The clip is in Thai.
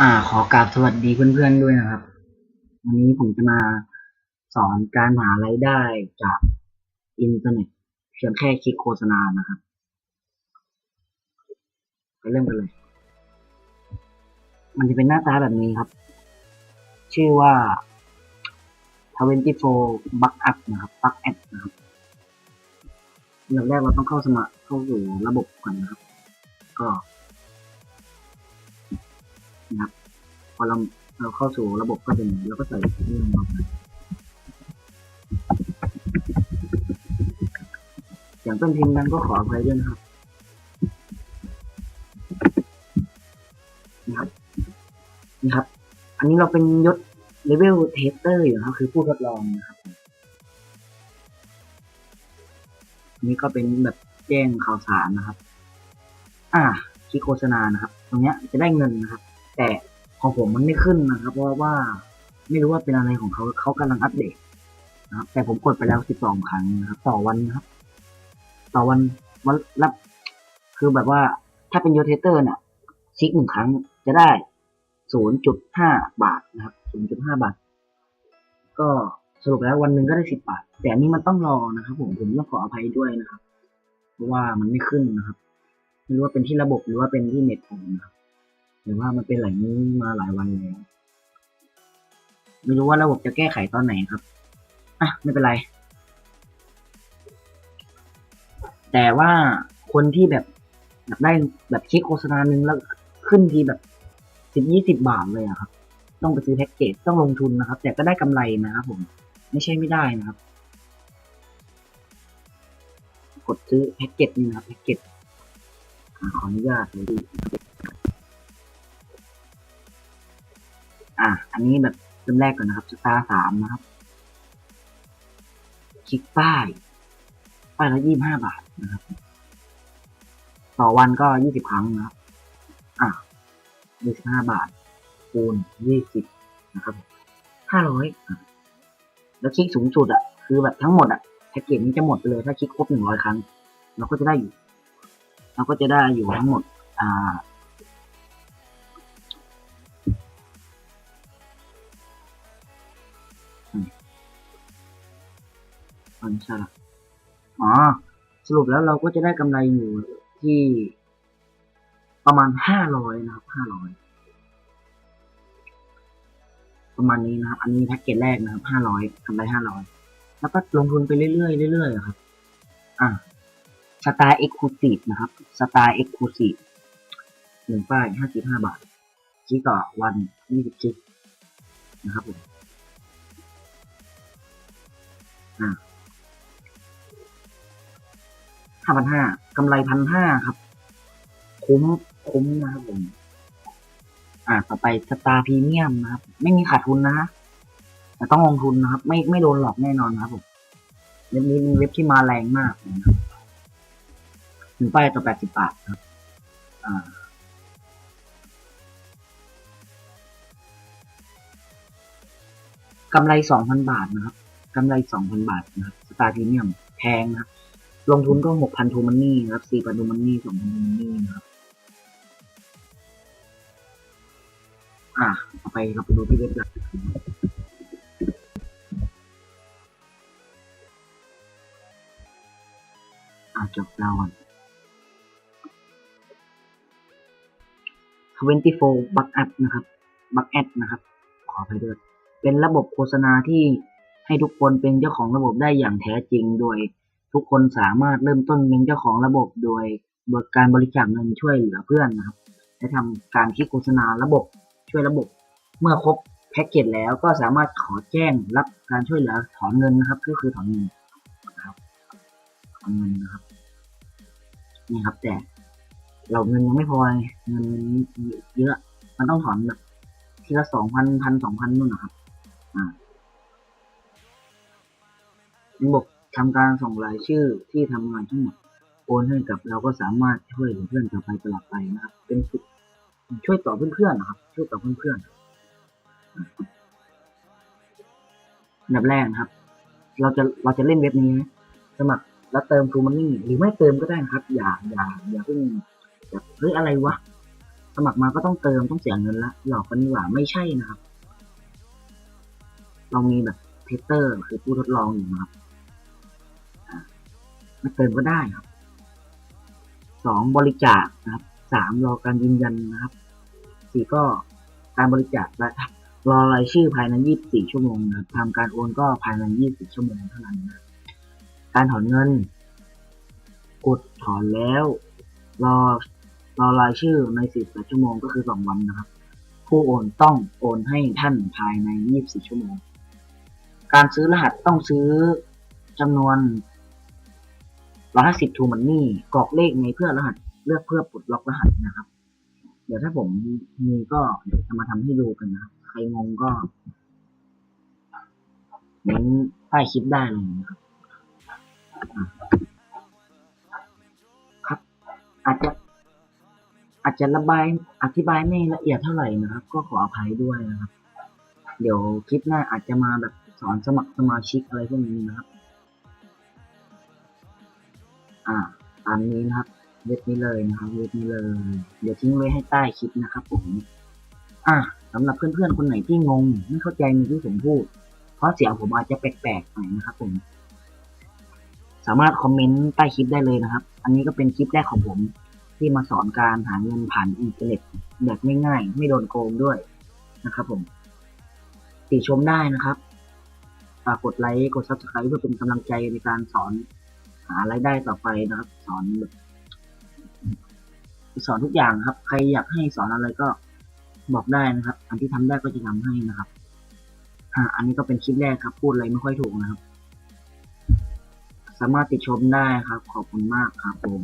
อ่า ขอกราบสวัสดีเพื่อนๆด้วยนะครับ วันนี้ผมจะมาสอนการหารายได้จากอินเทอร์เน็ต เพียงแค่คลิกโฆษณานะครับไปเริ่มกันเลย มันจะเป็นหน้าตาแบบนี้ครับ ชื่อว่า24 Bug Up นะครับ Bug App นะครับอันดับแรกเราต้องเข้าสมัครเข้าสู่ระบบก่อนนะครับ ก็ นะครับ พอเราเราเข้าสู่ระบบก็จะมีเราก็ใส่ที่ลงมาอย่างต้นพิมพ์นั้นก็ขออภัยด้วยนะครับนะครับนี่ครับ อันนี้เราเป็นยศเลเวลเทสเตอร์อยู่นะครับคือผู้ทดลองนะครับ นี่ก็เป็นแบบแจ้งข่าวสารนะครับ อ่าคลิกโฆษณานะครับ ตรงเนี้ยจะได้เงินนะครับ แต่ของผมมันไม่ขึ้นนะครับ เพราะว่าไม่รู้ว่าเป็นอะไรของเขาเขากำลังอัปเดตนะครับ แต่ผมกดไปแล้ว 12 ครั้งนะครับ ต่อวันนะครับ ต่อวันวันรับคือแบบว่าถ้าเป็นโยเทเตอร์เนี่ยคลิกหนึ่งครั้งจะได้ 0.5 บาทนะครับ 0.5 บาท ก็สรุปแล้ววันหนึ่งก็ได้ 10 บาท แต่อันนี้มันต้องรอนะครับ ผมผมต้องขออภัยด้วยนะครับ เพราะว่ามันไม่ขึ้นนะครับไม่รู้ว่าเป็นที่ระบบหรือว่าเป็นที่เน็ตผมนะครับ หรือว่ามันเป็นหลายนี้มาหลายวันแล้วไม่รู้ว่าระบบจะแก้ไขตอนไหนครับ อะ ไม่เป็นไร แต่ว่าคนที่แบบอยากได้แบบคลิกโฆษณาหนึ่งแล้วขึ้นทีแบบสิบยี่สิบบาทเลยอะครับ ต้องไปซื้อแพ็กเกจต้องลงทุนนะครับ แต่ก็ได้กำไรนะครับผม ไม่ใช่ไม่ได้นะครับ กดซื้อแพ็กเกจนี่นะครับแพ็กเกจขออนุญาตเลยดิ อันนี้แบบเริ่มแรกก่อนนะครับสตาร์สามนะครับ คลิกป้ายป้ายละยี่บห้าบาทนะครับ ต่อวันก็ยี่สิบครั้งนะครับ อะยี่สิบห้าบาท คูณยี่สิบนะครับห้าร้อยแล้วคลิกสูงสุดอะ คือแบบทั้งหมดอะแพ็กเกจนี้จะหมดไปเลยถ้าคลิกครบหนึ่งร้อยครั้ง เราก็จะได้อยู่ เราก็จะได้อยู่ทั้งหมด อ่า อันใช่ละอ๋อสรุปแล้วเราก็จะได้กำไรอยู่ที่ประมาณห้าร้อยนะครับห้าร้อยประมาณนี้นะครับ อันนี้แพ็กเกจแรกนะครับห้าร้อยกำไรห้าร้อยแล้วก็ลงทุนไปเรื่อยๆเรื่อยๆอะครับ อ่าสไตล์เอ็กซ์คลูซีฟนะครับสไตล์เอ็กซ์คลูซีฟหนึ่งป้ายห้าสิบห้าบาทคิกต่อวันยี่สิบคิกนะครับผมอ่า ห้าพันห้ากำไรพันห้าครับ คุ้มคุ้มนะครับผม อ่า ต่อไปสตาร์พรีเมียมนะครับ ไม่มีขาดทุนนะฮะแต่ต้องลงทุนนะครับ ไม่ไม่โดนหลอกแน่นอนนะครับผมเว็บนี้เป็นเว็บที่มาแรงมากนะครับหนึ่งป้ายต่อแปดสิบบาทครับ อ่ากำไรสองพันบาทนะครับกำไรสองพันบาทนะครับ สตาร์พรีเมียมแพงนะครับ ลงทุนก็หกพันทูมันนี่ครับสี่พันทูมันนี่สองพันทูมันนี่นะครับ อะเอาไปเราไปดูที่เว็บหลักอะจบแล้วก่อน24 Bug Up นะครับ Bug Ad นะครับ ขอไปด้วย เป็นระบบโฆษณาที่ให้ทุกคนเป็นเจ้าของระบบได้อย่างแท้จริงโดย ทุกคนสามารถเริ่มต้นเป็นเจ้าของระบบโดยบริการบริจาคเงินช่วยเหลือเพื่อนนะครับและทำการคลิกโฆษณาระบบช่วยระบบ เมื่อครบแพ็กเกจแล้วก็สามารถขอแจ้งรับการช่วยเหลือถอนเงินนะครับ ก็คือถอนเงินนะครับถอนเงินนะครับนี่ครับ แต่เราเงินยังไม่พอเงินเยอะมันต้องถอนแบบทีละสองพันพันสองพันนู่นนะครับ อ่าระบบ ทำการส่งรายชื่อที่ทำงานทั้งหมดโอนให้กับเราก็สามารถช่วยเหลือเพื่อนต่อไปตลอดไปนะครับ เป็นสุดช่วยต่อเพื่อนๆนะครับ ช่วยต่อเพื่อนๆอันดับแรกนะครับ เราจะเราจะเล่นเว็บนี้นะสมัครแล้วเติมทูมันนี่หรือไม่เติมก็ได้นะครับ อย่าอย่าอย่าเพิ่งแบบเฮ้ยอะไรวะสมัครมาก็ต้องเติมต้องเสียเงินละหลอกกันดีกว่าไม่ใช่นะครับ เรามีแบบเทสเตอร์คือผู้ทดลองอยู่นะครับ มาเติมก็ได้ครับสองบริจาคนะครับสามรอการยืนยันนะครับสี่ก็การบริจาคและรอรายชื่อภายใน 24 ชั่วโมงนะครับทำการโอนก็ภายใน 24 ชั่วโมงเท่านั้นนะการถอนเงิน กดถอนแล้ว รอรอรายชื่อใน 48 ชั่วโมงก็คือ 2 วันนะครับ ผู้โอนต้องโอนให้ท่านภายใน 24 ชั่วโมง การซื้อรหัสต้องซื้อจำนวน 150ทูมันนี่กรอกเลขในเพื่อรหัสเลือกเพื่อปลดล็อกรหัสนะครับ เดี๋ยวถ้าผมมีก็เดี๋ยวจะมาทำให้ดูกันนะครับใครงงก็เน้นใต้คลิปได้เลยนะครับครับ อาจจะอาจจะระบายอธิบายไม่ละเอียดเท่าไหร่นะครับ ก็ขออภัยด้วยนะครับ เดี๋ยวคลิปหน้าอาจจะมาแบบสอนสมัครสมาชิกอะไรพวกนี้นะครับ อ่าตามนี้นะครับเว็บนี้เลยนะครับเว็บนี้เลย เดี๋ยวทิ้งไว้ให้ใต้คลิปนะครับผม อ่าสำหรับเพื่อนๆคนไหนที่งง ไม่เข้าใจในที่ผมพูด เพราะเสียงผมอาจจะแปลกๆหน่อยนะครับผม สามารถคอมเมนต์ใต้คลิปได้เลยนะครับ อันนี้ก็เป็นคลิปแรกของผม ที่มาสอนการหาเงินผ่านอินเทอร์เน็ตแบบง่ายๆไม่โดนโกงด้วยนะครับผม ติชมได้นะครับฝากกดไลค์กด subscribe เพื่อเป็นกำลังใจในการสอน หารายได้ต่อไปนะครับ สอนสอนทุกอย่างครับ ใครอยากให้สอนอะไรก็บอกได้นะครับ อันที่ทำได้ก็จะทำให้นะครับอ่าอันนี้ก็เป็นคลิปแรกครับ พูดอะไรไม่ค่อยถูกนะครับ สามารถติดชมได้ครับ ขอบคุณมากครับผม